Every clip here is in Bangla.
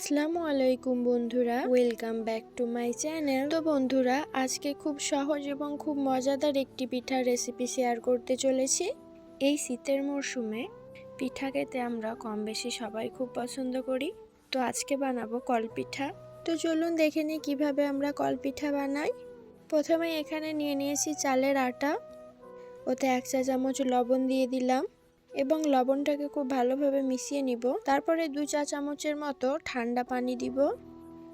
আসসালামু আলাইকুম বন্ধুরা welcome back to my channel তো বন্ধুরা, আজকে খুব সহজ এবং খুব মজাদার একটি পিঠার রেসিপি শেয়ার করতে চলেছি। এই শীতের মরশুমে পিঠা খেতে আমরা কম বেশি সবাই খুব পছন্দ করি। তো আজকে বানাবো কলপিঠা। তো চলুন দেখে নিই কীভাবে আমরা কলপিঠা বানাই। প্রথমে এখানে নিয়ে নিয়েছি চালের আটা। ওতে এক চা চামচ লবণ দিয়ে দিলাম। এবং লবণটাকে খুব ভালোভাবে মিশিয়ে নিব। তারপরে দু চা চামচের মতো ঠান্ডা পানি দিব।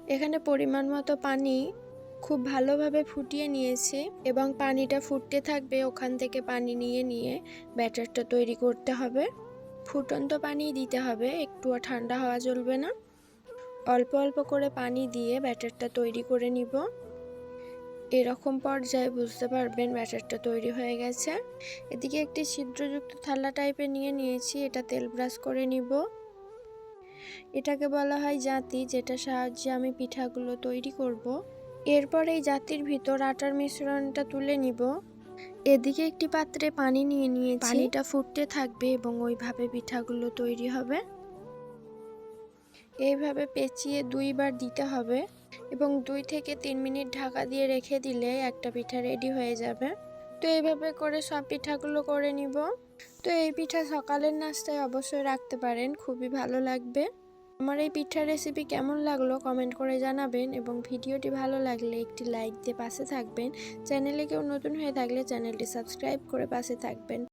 এখানে পরিমাণ মতো পানি খুব ভালোভাবে ফুটিয়ে নিয়েছি এবং পানিটা ফুটতে থাকবে ওখান থেকে পানি নিয়ে নিয়ে ব্যাটারটা তৈরি করতে হবে। ফুটন্ত পানি দিতে হবে, একটুও ঠান্ডা হওয়া চলবে না। অল্প অল্প করে পানি দিয়ে ব্যাটারটা তৈরি করে নিব। এরকম পর্যায়ে বুঝতে পারবেন ব্যাটারটা তৈরি হয়ে গেছে। এদিকে একটি ছিদ্রযুক্ত থালা টাইপের নিয়ে নিয়েছি এটা তেল ব্রাশ করে নিব। এটাকে বলা হয় জাতি যেটা সাহায্যে আমি পিঠাগুলো তৈরি করব। এরপর এই জাতির ভিতর আটার মিশ্রণটা তুলে নিব। এদিকে একটি পাত্রে পানি নিয়ে নিয়েছি। পানিটা ফুটতে থাকবে এবং ওইভাবে পিঠাগুলো তৈরি হবে। এইভাবে পেঁচিয়ে দুইবার দিতে হবে। এবং দুই থেকে তিন মিনিট ঢাকা দিয়ে রেখে দিলে একটা পিঠা রেডি হয়ে যাবে। তো এইভাবে করে সব পিঠাগুলো করে নিব। তো এই পিঠা সকালের নাস্তায় অবশ্যই রাখতে পারেন, খুবই ভালো লাগবে। আমার এই পিঠার রেসিপি কেমন লাগল কমেন্ট করে জানাবেন এবং ভিডিওটি ভালো লাগলে একটি লাইক দিয়ে পাশে থাকবেন। চ্যানেলে কেউ নতুন হয়ে থাকলে চ্যানেলটি সাবস্ক্রাইব করে পাশে থাকবেন।